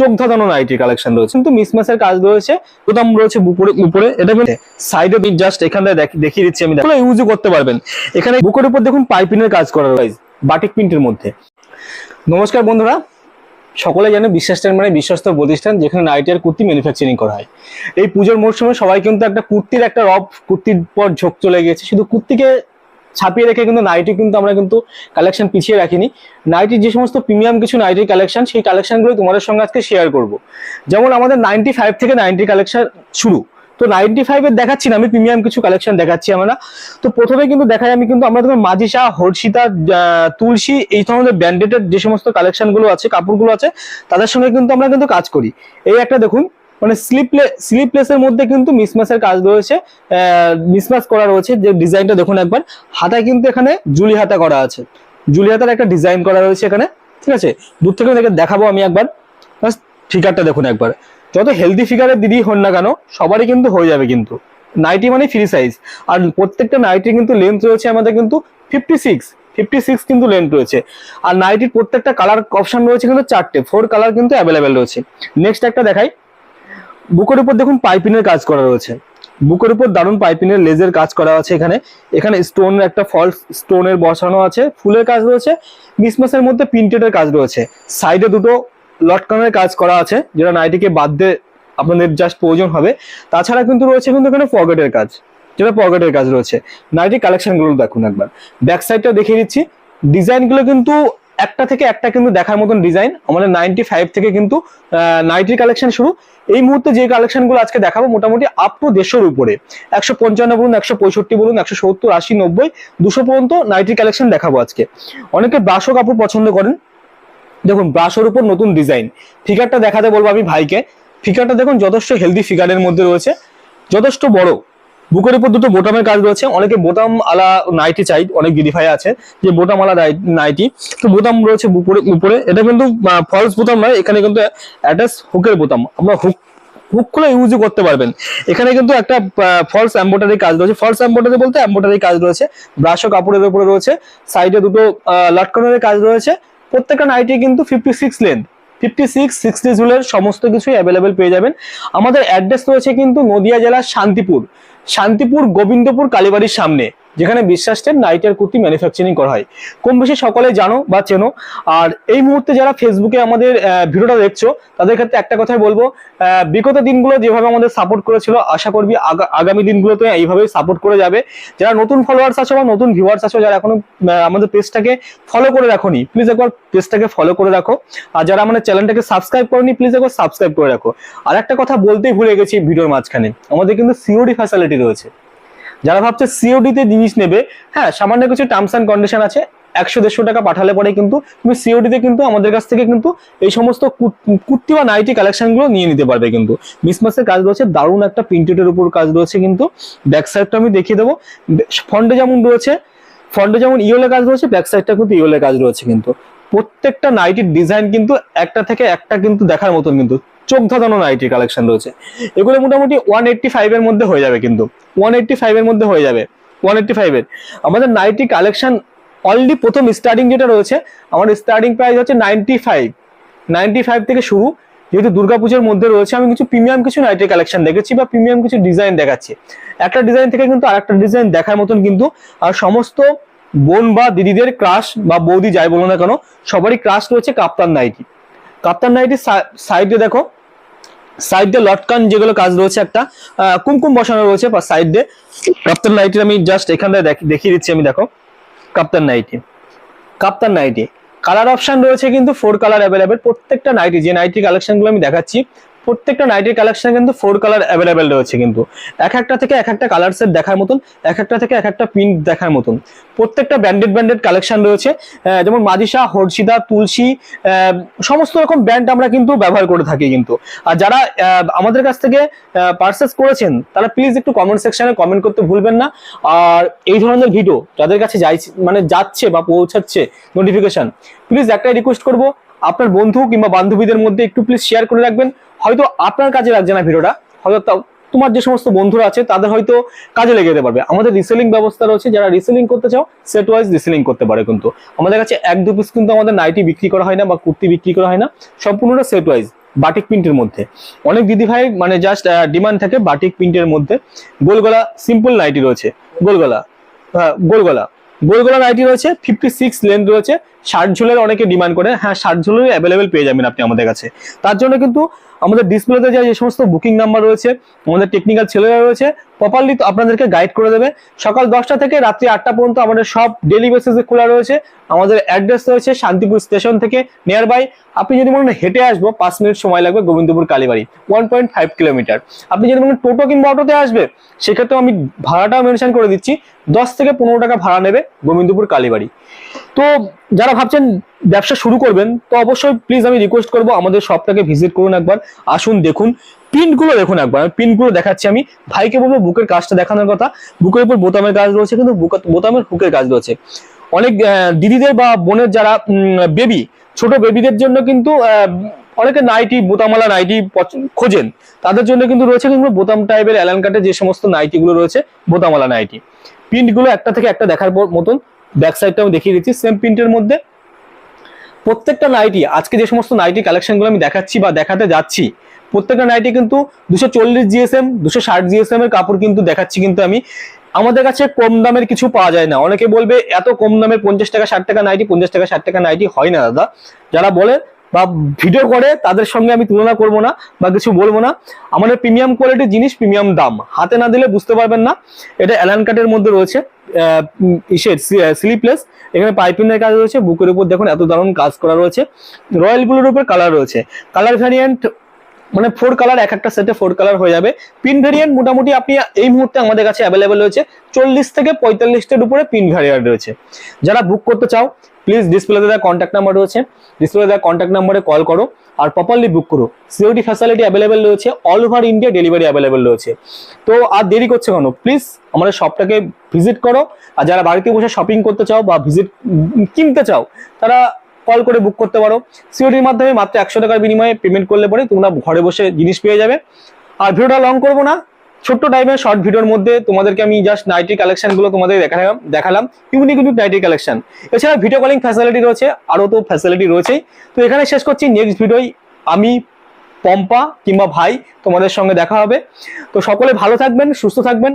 চোখ ধাঁধানো nightie collection রয়েছে। কিন্তু মিসমাসের কাজ রয়েছে। বোতাম রয়েছে উপরে উপরে। এটা কিন্তু সাইডে জাস্ট এখান থেকে দেখ- দেখিয়ে দিচ্ছি আমি। ইউজও করতে পারবেন। এখানে বুকের উপর দেখুন পাইপিনের কাজ করা রয়েছে। বাটিক প্রিন্টের মধ্যে। নমস্কার বন্ধুরা। সকলে জানে বিশ্বাস মানে বিশ্বস্ত প্রতিষ্ঠান যেখানে নাইটি আর কুর্তি ম্যানুফ্যাকচারিং করা হয়। এই পুজোর মরশুমে সবাই কিন্তু একটা কুর্তির একটা রব, কুর্তির পর ঝোঁক চলে গিয়েছে। শুধু কুর্তিকে ছাপিয়ে রেখে কিন্তু নাইটি কিন্তু আমরা কিন্তু কালেকশন পিছিয়ে রাখিনি। নাইটির যে সমস্ত প্রিমিয়াম কিছু নাইটির কালেকশন সেই কালেকশনগুলো তোমাদের সঙ্গে আজকে শেয়ার করব। যেমন আমাদের নাইনটি ফাইভ থেকে নাইনটি কালেকশন শুরু। তো নাইনটি ফাইভের দেখাচ্ছি না, আমি প্রিমিয়াম কিছু কালেকশন দেখাচ্ছি আমরা। তো প্রথমে কিন্তু দেখাই আমি কিন্তু আমরা দেখুন মাজিসা হর্ষিতা তুলসী, এই ধরনের ব্র্যান্ডেডের যে সমস্ত কালেকশনগুলো আছে, কাপড়গুলো আছে, তাদের সঙ্গে কিন্তু আমরা কিন্তু কাজ করি। এই একটা দেখুন মানে স্লিপলে স্লিপলেসের মধ্যে কিন্তু মিসমাসের কাজ রয়েছে। মিসমাস করা রয়েছে যে ডিজাইনটা দেখুন একবার। হাতায় কিন্তু এখানে জুলি হাতা করা আছে। জুলি হাতার একটা ডিজাইন করা রয়েছে এখানে। ঠিক আছে? দূর থেকে দেখে দেখাবো আমি একবার। ফিগারটা দেখুন একবার। যত হেলদি ফিগারের দিদি হন না কেন, সবারই কিন্তু হয়ে যাবে কিন্তু। নাইটি মানে ফ্রি সাইজ আর প্রত্যেকটা নাইটি কিন্তু লেন্থ রয়েছে আমাদের কিন্তু ফিফটি সিক্স ফিফটি সিক্স কিন্তু লেন্থ রয়েছে। আর নাইটির প্রত্যেকটা কালার অপশন রয়েছে কিন্তু চারটে। ফোর কালার কিন্তু অ্যাভেলেবেল রয়েছে। নেক্সট একটা দেখাই। বুকের উপর দেখুন পাইপিনের কাজ করা রয়েছে। বুকের উপর দারুণ পাইপিনের লেজের কাজ করা আছে এখানে। এখানে স্টোন একটা ফলস স্টোনের বসানো আছে, ফুলের কাজ রয়েছে মিসমাসের মধ্যে প্রিন্টেডের কাজ রয়েছে। সাইডে দুটো লটকানের কাজ করা আছে, যেটা নাইটিকে বাদ দিয়ে আপনাদের জাস্ট প্রয়োজন হবে। তাছাড়া কিন্তু রয়েছে কিন্তু এখানে পকেটের কাজ, যেটা পকেটের কাজ রয়েছে। নাইটি কালেকশনগুলো দেখুন একবার। ব্যাক সাইডটা দেখিয়ে দিচ্ছি। ডিজাইনগুলো কিন্তু একটা থেকে একটা কিন্তু দেখার মতন ডিজাইন আমাদের নাইনটি ফাইভ থেকে কিন্তু নাইটির কালেকশন শুরু। এই মুহূর্তে যে কালেকশনগুলো আজকে দেখাবো মোটামুটি আপ টু দেড়শোর উপরে। একশো পঞ্চান্ন বলুন, একশো পঁয়ষট্টি বলুন, একশো সত্তর, আশি, নব্বই, দুশো পর্যন্ত নাইটির কালেকশন দেখাবো আজকে। অনেকে ব্রাশো কাপড় পছন্দ করেন। দেখুন ব্রাশের উপর নতুন ডিজাইন ফিগারটা দেখাতে বলব আমি ভাইকে। ফিগারটা দেখুন, যথেষ্ট হেলদি ফিগারের মধ্যে রয়েছে। যথেষ্ট বড়। বুকের উপর দুটো বোটামের কাজ রয়েছে। অনেকে বোতাম আলা নাইটি চাই, অনেক দিদিভাই আছে যে বোটাম আলা নাইটি। তো বোতাম রয়েছে উপরে উপরে। এটা কিন্তু ফলস বোতাম নয়, এখানে কিন্তু অ্যাটাচ হুকের বোতাম। আমরা হুক হুক খুলে ইউজও করতে পারবেন। এখানে কিন্তু একটা ফলস এম্বোটারি কাজ রয়েছে। ফলস এম্বোটারি বলতে এম্বোটারি কাজ রয়েছে। ব্রাশও কাপড়ের উপরে রয়েছে। সাইডে দুটো লটকানের কাজ রয়েছে। প্রত্যেকটা নাইটি কিন্তু fifty six length fifty six sixty ঝুলের সমস্ত কিছুই অ্যাভেলেবেল পেয়ে যাবেন। আমাদের অ্যাড্রেস রয়েছে কিন্তু নদিয়া জেলার শান্তিপুর। শান্তিপুর গোবিন্দপুর কালীবাড়ির সামনে। যেখানে বিশ্বাসের নাইটের কুর্তি ম্যানুফ্যাকচারিং করা হয়। কম বেশি সকলে জানো বা চেনো। আর এই মুহূর্তে যারা ফেসবুকে আমাদের ভিডিওটা দেখছ, তাদের ক্ষেত্রে একটা কথাই বলব বিগত দিনগুলো যেভাবে আমাদের সাপোর্ট করেছিল, আশা করবি আগা- আগামী দিনগুলোতে এইভাবেই সাপোর্ট করে যাবে। যারা নতুন ফলোয়ার্স আছো বা নতুন ভিউয়ার্স আছো, যারা এখনও আমাদের পেজটাকে ফলো করে রাখোনি প্লিজ একবার পেজটাকে ফলো করে রাখো। আর যারা আমাদের চ্যানেলটাকে সাবস্ক্রাইব করনি প্লিজ একবার সাবস্ক্রাইব করে রাখো। আর একটা কথা বলতেই ভুলে গেছি ভিডিওর মাঝখানে, আমাদের কিন্তু সিওডি ফ্যাসিলিটি রয়েছে। যারা ভাবছে সিওডি তে জিনিস নেবে হ্যাঁ সামান্য কিছু টার্মস অ্যান্ড কন্ডিশন আছে, একশো দেড়শো টাকা পাঠালে পরে কিন্তু তুমি সিওডি তে কিন্তু আমাদের কাছ থেকে কিন্তু এই সমস্ত কুর- কুর্তি বা নাইটি কালেকশনগুলো নিয়ে নিতে পারবে কিন্তু। মিসমাসের কাজ রয়েছে, দারুণ একটা প্রিন্টেডের উপর কাজ রয়েছে কিন্তু। ব্যাক সাইডটা আমি দেখিয়ে দেবো। ফন্ডে যেমন রয়েছে ফন্টে যেমন ইওলে কাজ রয়েছে ব্যাক সাইডটা কিন্তু ইওলে কাজ রয়েছে কিন্তু। প্রত্যেকটা নাইটির ডিজাইন কিন্তু একটা থেকে একটা কিন্তু দেখার মতন কিন্তু। চোখ ধাঁধানো নাইটির কালেকশন রয়েছে। এগুলো মোটামুটি ওয়ান এইট্টি ফাইভ এর মধ্যে হয়ে যাবে কিন্তু। ওয়ান এইট্টি ফাইভ এর মধ্যে হয়ে যাবে। ওয়ান এইট্টি ফাইভ এর। আমাদের নাইটি কালেকশন অলরেডি প্রথম স্টার্টিং যেটা রয়েছে, আমার স্টার্টিং প্রাইস হচ্ছে নাইনটি ফাইভ নাইনটি ফাইভ থেকে শুরু। যেহেতু দুর্গাপুজোর মধ্যে রয়েছে, আমি কিছু প্রিমিয়াম কিছু নাইটের কালেকশন দেখেছি বা প্রিমিয়াম কিছু ডিজাইন দেখাচ্ছি। একটা ডিজাইন থেকে কিন্তু আরেকটা ডিজাইন দেখার মতন কিন্তু আর সমস্ত বোন বা দিদিদের ক্রাশ বা বৌদি যাই বলো না কেন, সবারই ক্রাশ রয়েছে কাপ্তান নাইটি। কাপ্তান নাইটির সাইডে দেখো সাইড দিয়ে লটকান যেগুলো কাজ রয়েছে একটা কুমকুম বসানো রয়েছে বা সাইড। দিয়ে কাপ্তান নাইটির আমি জাস্ট এখান থেকে দেখ- দেখিয়ে দিচ্ছি আমি, দেখো। Kaftan nightie kaftan nightie colour option রয়েছে কিন্তু ফোর কালার অ্যাভেলেবেল প্রত্যেকটা নাইটি যে নাইটি কালেকশনগুলো আমি দেখাচ্ছি প্রত্যেকটা নাইটির কালেকশন কিন্তু ফোর কালার অ্যাভেলেবেল রয়েছে কিন্তু। এক একটা থেকে এক একটা কালার সেট দেখার মতন, এক একটা থেকে এক একটা প্রিন্ট দেখার মতন। প্রত্যেকটা ব্র্যান্ডেড ব্র্যান্ডেড কালেকশন রয়েছে। যেমন মাদিসা হর্ষিদা তুলসী সমস্ত রকম ব্র্যান্ড আমরা কিন্তু ব্যবহার করে থাকি কিন্তু। আর যারা আমাদের কাছ থেকে পারচেস করেছেন, তারা প্লিজ একটু কমেন্ট সেকশনে কমেন্ট করতে ভুলবেন না। আর এই ধরনের ভিডিও যাদের কাছে যাই মানে যাচ্ছে বা পৌঁছাচ্ছে নোটিফিকেশন প্লিজ একটাই রিকোয়েস্ট করব, আপনার বন্ধু কিংবা বান্ধবীদের মধ্যে একটু প্লিজ শেয়ার করে রাখবেন। হয়তো আপনার কাজে লাগছে না ভিডিওটা, হয়তো তোমার যে সমস্ত বন্ধুরা আছে, তাদের হয়তো কাজে লেগে যেতে পারবে। আমাদের রিসেলিং ব্যবস্থা রয়েছে, যারা রিসেলিং করতে চাও সেট ওয়াইজ রিসেলিং করতে পারে কিন্তু। আমাদের কাছে এক দু পিস কিন্তু আমাদের নাইটি বিক্রি করা হয় না বা কুর্তি বিক্রি করা হয় না, সম্পূর্ণটা সেট ওয়াইজ বাটিক প্রিন্টের মধ্যে। অনেক দিদি ভাই মানে জাস্ট ডিমান্ড থাকে বাটিক প্রিন্টের মধ্যে। গোলগলা সিম্পল নাইটি রয়েছে। গোলগলা হ্যাঁ গোলগলা। গোলগলা আইডি রয়েছে ফিফটি সিক্স লেন্থ রয়েছে, ষাট ঝোলের অনেকে ডিমান্ড করে হ্যাঁ ষাট ঝোলের অ্যাভেলেবেল পেয়ে যাবেন আপনি আমাদের কাছে। তার জন্য কিন্তু আমাদের ডিসপ্লেতে যে সমস্ত বুকিং নাম্বার রয়েছে, আমাদের টেকনিক্যাল ছেলেরা রয়েছে প্রপারলি আপনাদেরকে গাইড করে দেবে। সকাল দশটা থেকে রাত্রি আটটা পর্যন্ত আমাদের সব ডেলি বেসিসে খোলা রয়েছে। আমাদের অ্যাড্রেস রয়েছে শান্তিপুর স্টেশন থেকে নিয়ার বাই আপনি যদি মনে হেঁটে আসব, পাঁচ মিনিট সময় লাগবে Gobindapur Kalibari one point five kilometre আপনি যদি মনে টোটো কিংবা অটোতে আসবে, সেক্ষেত্রেও আমি ভাড়াটাও মেনশন করে দিচ্ছি। দশ থেকে পনেরো টাকা ভাড়া নেবে গোবিন্দপুর কালীবাড়ি। তো যারা ভাবছেন ব্যবসা শুরু করবেন, তো অবশ্যই প্লিজ আমি রিকোয়েস্ট করব। আমাদের শপটাকে ভিজিট করুন একবার। আসুন দেখুন। প্রিন্টগুলো দেখুন একবার। প্রিন্টগুলো দেখাচ্ছি আমি। ভাইকে বলব বুকের কাজটা দেখানোর কথা। বুকের উপর বোতামের কাজ রয়েছে, কিন্তু বোতামের হুকের কাজ রয়েছে। অনেক দিদিদের বা বোনের যারা বেবি ছোট বেবিদের জন্য কিন্তু অনেকে নাইটি বোতামালা নাইটি খোঁজেন। তাদের জন্য কিন্তু রয়েছে কিন্তু বোতাম টাইপের অ্যালান কাটের যে সমস্ত নাইটি গুলো রয়েছে বোতামালা নাইটি। প্রিন্টগুলো একটা থেকে একটা দেখার মতন ব্যাক সাইডটা আমি দেখিয়ে দিচ্ছি সেম প্রিন্টের মধ্যে। প্রত্যেকটা নাইটি, আজকে যে সমস্ত নাইটি কালেকশনগুলো আমি দেখাচ্ছি বা দেখাতে যাচ্ছি প্রত্যেকটা নাইটি কিন্তু দুশো চল্লিশ জিএসএম দুশো ষাট জিএসএম এর কাপড় কিন্তু দেখাচ্ছি কিন্তু আমি। আমাদের কাছে কম দামের কিছু পাওয়া যায় না। অনেকে বলবে, এত কম দামের পঞ্চাশ টাকা, ষাট টাকা নাইটি পঞ্চাশ টাকা, ষাট টাকা নাইটি হয় না, দাদা। যারা বলে বা ভিডিও করে, তাদের সঙ্গে আমি তুলনা করব না বা কিছু বলব না। আমাদের প্রিমিয়াম কোয়ালিটির জিনিস প্রিমিয়াম দাম। হাতে না দিলে বুঝতে পারবেন না। এটা অ্যালান কাটের মধ্যে রয়েছে ইসের স্লিপলেস এখানে পাইপিংয়ের কাজ রয়েছে। বুকের উপর দেখুন, এত দারুণ কাজ করা রয়েছে। রয়্যাল ব্লুর উপর কালার রয়েছে। কালার ভ্যারিয়েন্ট মানে ফোর কালার এক একটা সেটে ফোর কালার হয়ে যাবে। পিন ভ্যারিয়েন্ট মোটামুটি আপনি এই মুহূর্তে আমাদের কাছে অ্যাভেলেবেল রয়েছে। চল্লিশ থেকে পঁয়তাল্লিশটার উপরে পিন ভ্যারিয়েন্ট রয়েছে। যারা বুক করতে চাও প্লিজ ডিসপ্লেতে দেওয়া কন্ট্যাক্ট নাম্বার রয়েছে। ডিসপ্লে দেওয়া কন্ট্যাক্ট নাম্বারে কল করো আর প্রপারলি বুক করো। সিওরিটি ফ্যাসিলিটি অ্যাভেলেবেল রয়েছে। All over India delivery available রয়েছে। তো আর দেরি করছে কেন? প্লিজ আমাদের শপটাকে ভিজিট করো। আর যারা বাড়িতে বসে শপিং করতে চাও বা ভিজিট কিনতে চাও, তারা কল করে বুক করতে পারো। সিওরিটির মাধ্যমে মাত্র একশো টাকার বিনিময়ে পেমেন্ট করলে পরে তোমরা ঘরে বসে জিনিস পেয়ে যাবে। আর ভিডিওটা লং করব না। ছোট্ট টাইপের শর্ট ভিডিওর মধ্যে তোমাদেরকে আমি জাস্ট নাইটি কালেকশনগুলো তোমাদের দেখালাম দেখালাম। ইউনিক ইউনিক নাইটি কালেকশন এছাড়া ভিডিও কলিং ফ্যাসিলিটি রয়েছে আরও তো ফ্যাসিলিটি রয়েছেই। তো এখানে শেষ করছি নেক্সট ভিডিওই আমি পম্পা কিংবা ভাই তোমাদের সঙ্গে দেখা হবে। তো সকলে ভালো থাকবেন, সুস্থ থাকবেন।